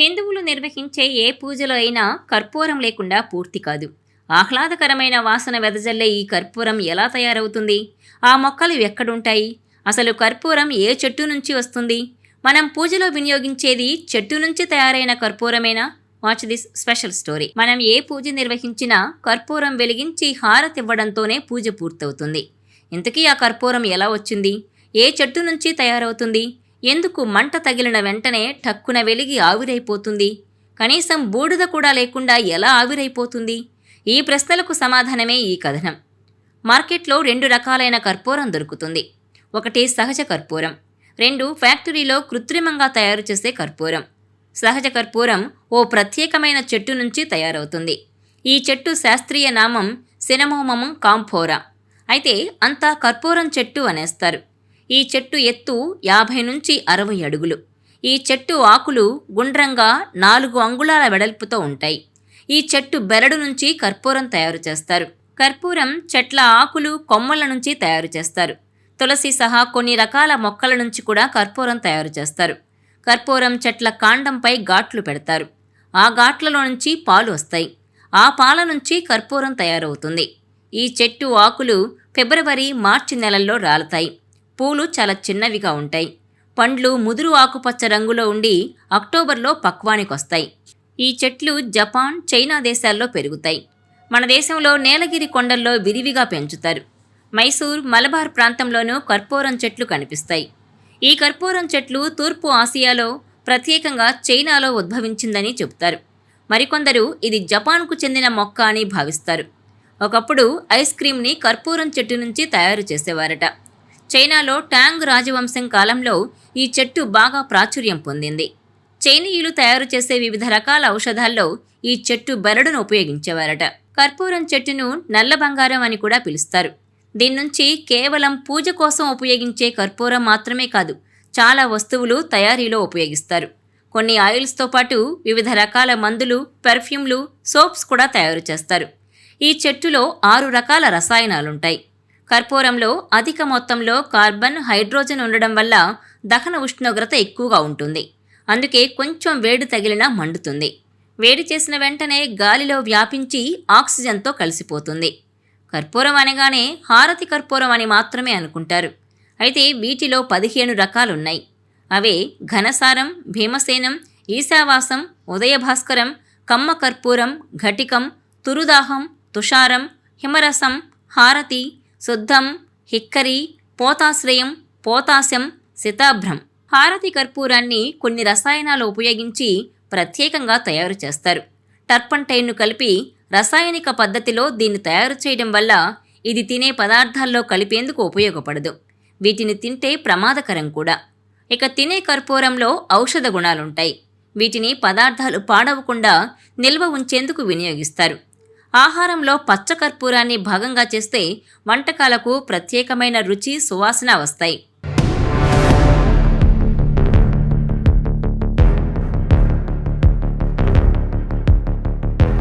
హిందువులు నిర్వహించే ఏ పూజలో అయినా కర్పూరం లేకుండా పూర్తి కాదు. ఆహ్లాదకరమైన వాసన వెదజల్లే ఈ కర్పూరం ఎలా తయారవుతుంది? ఆ మొక్కలు ఎక్కడుంటాయి? అసలు కర్పూరం ఏ చెట్టు నుంచి వస్తుంది? మనం పూజలో వినియోగించేది చెట్టు నుంచి తయారైన కర్పూరమేనా? వాచ్ దిస్ స్పెషల్ స్టోరీ మనం ఏ పూజ నిర్వహించినా కర్పూరం వెలిగించి హారతివ్వడంతోనే పూజ పూర్తవుతుంది. ఇంతకీ ఆ కర్పూరం ఎలా వచ్చింది? ఏ చెట్టు నుంచి తయారవుతుంది? ఎందుకు మంట తగిలిన వెంటనే టక్కున వెలిగి ఆవిరైపోతుంది? కనీసం బూడిద కూడా లేకుండా ఎలా ఆవిరైపోతుంది? ఈ ప్రశ్నలకు సమాధానమే ఈ కథనం. మార్కెట్లో రెండు రకాలైన కర్పూరం దొరుకుతుంది. ఒకటి సహజ కర్పూరం. రెండు ఫ్యాక్టరీలో కృత్రిమంగా తయారు చేసే కర్పూరం. సహజ కర్పూరం ఓ ప్రత్యేకమైన చెట్టు నుంచి తయారవుతుంది. ఈ చెట్టు శాస్త్రీయ నామం సినమోమం కాంఫోరా. అయితే అంతా కర్పూరం చెట్టు అనేస్తారు. ఈ చెట్టు ఎత్తు యాభై నుంచి అరవై అడుగులు. ఈ చెట్టు ఆకులు గుండ్రంగా నాలుగు అంగుళాల వెడల్పుతో ఉంటాయి. ఈ చెట్టు బెరడు నుంచి కర్పూరం తయారు చేస్తారు. కర్పూరం చెట్ల ఆకులు కొమ్మల నుంచి తయారు చేస్తారు. తులసి సహా కొన్ని రకాల మొక్కల నుంచి కూడా కర్పూరం తయారు చేస్తారు. కర్పూరం చెట్ల కాండంపై ఘాట్లు పెడతారు. ఆ ఘాట్లలో నుంచి పాలు వస్తాయి. ఆ పాల నుంచి కర్పూరం తయారవుతుంది. ఈ చెట్టు ఆకులు ఫిబ్రవరి మార్చి నెలల్లో రాలతాయి. పూలు చాలా చిన్నవిగా ఉంటాయి. పండ్లు ముదురు ఆకుపచ్చ రంగులో ఉండి అక్టోబర్లో పక్వానికొస్తాయి. ఈ చెట్లు జపాన్ చైనా దేశాల్లో పెరుగుతాయి. మన దేశంలో నీలగిరి కొండల్లో విరివిగా పెంచుతారు. మైసూర్ మలబార్ ప్రాంతంలోనూ కర్పూరం చెట్లు కనిపిస్తాయి. ఈ కర్పూరం చెట్లు తూర్పు ఆసియాలో ప్రత్యేకంగా చైనాలో ఉద్భవించిందని చెబుతారు. మరికొందరు ఇది జపాన్కు చెందిన మొక్క అని భావిస్తారు. ఒకప్పుడు ఐస్ క్రీమ్ని కర్పూరం చెట్టు నుంచి తయారు చేసేవారట. చైనాలో ట్యాంగ్ రాజవంశం కాలంలో ఈ చెట్టు బాగా ప్రాచుర్యం పొందింది. చైనీయులు తయారు చేసే వివిధ రకాల ఔషధాల్లో ఈ చెట్టు బెరడును ఉపయోగించేవారట. కర్పూరం చెట్టును నల్ల బంగారం అని కూడా పిలుస్తారు. దీని నుంచి కేవలం పూజ కోసం ఉపయోగించే కర్పూరం మాత్రమే కాదు చాలా వస్తువులు తయారీలో ఉపయోగిస్తారు. కొన్ని ఆయిల్స్తో పాటు వివిధ రకాల మందులు పెర్ఫ్యూమ్లు సోప్స్ కూడా తయారు చేస్తారు. ఈ చెట్టులో ఆరు రకాల రసాయనాలుంటాయి. కర్పూరంలో అధిక మొత్తంలో కార్బన్ హైడ్రోజన్ ఉండడం వల్ల దహన ఉష్ణోగ్రత ఎక్కువగా ఉంటుంది. అందుకే కొంచెం వేడి తగిలినా మండుతుంది. వేడి చేసిన వెంటనే గాలిలో వ్యాపించి ఆక్సిజన్తో కలిసిపోతుంది. కర్పూరం అనగానే హారతి కర్పూరం అని మాత్రమే అనుకుంటారు. అయితే వీటిలో పదిహేను రకాలున్నాయి. అవే ఘనసారం భీమసేనం ఈశావాసం ఉదయభాస్కరం కమ్మ కర్పూరం ఘటికం తురుదాహం తుషారం హిమరసం హారతి శుద్ధం హిక్కరి పోతాశ్రయం పోతాశం శతాభ్రం. హారతి కర్పూరాన్ని కొన్ని రసాయనాలు ఉపయోగించి ప్రత్యేకంగా తయారు చేస్తారు. టర్పంటైన్ను కలిపి రసాయనిక పద్ధతిలో దీన్ని తయారు చేయడం వల్ల ఇది తినే పదార్థాల్లో కలిపేందుకు ఉపయోగపడదు. వీటిని తింటే ప్రమాదకరం కూడా. ఇక తినే కర్పూరంలో ఔషధ గుణాలుంటాయి. వీటిని పదార్థాలు పాడవకుండా నిల్వ ఉంచేందుకు వినియోగిస్తారు. ఆహారంలో పచ్చకర్పూరాన్ని భాగంగా చేస్తే వంటకాలకు ప్రత్యేకమైన రుచి సువాసన వస్తాయి.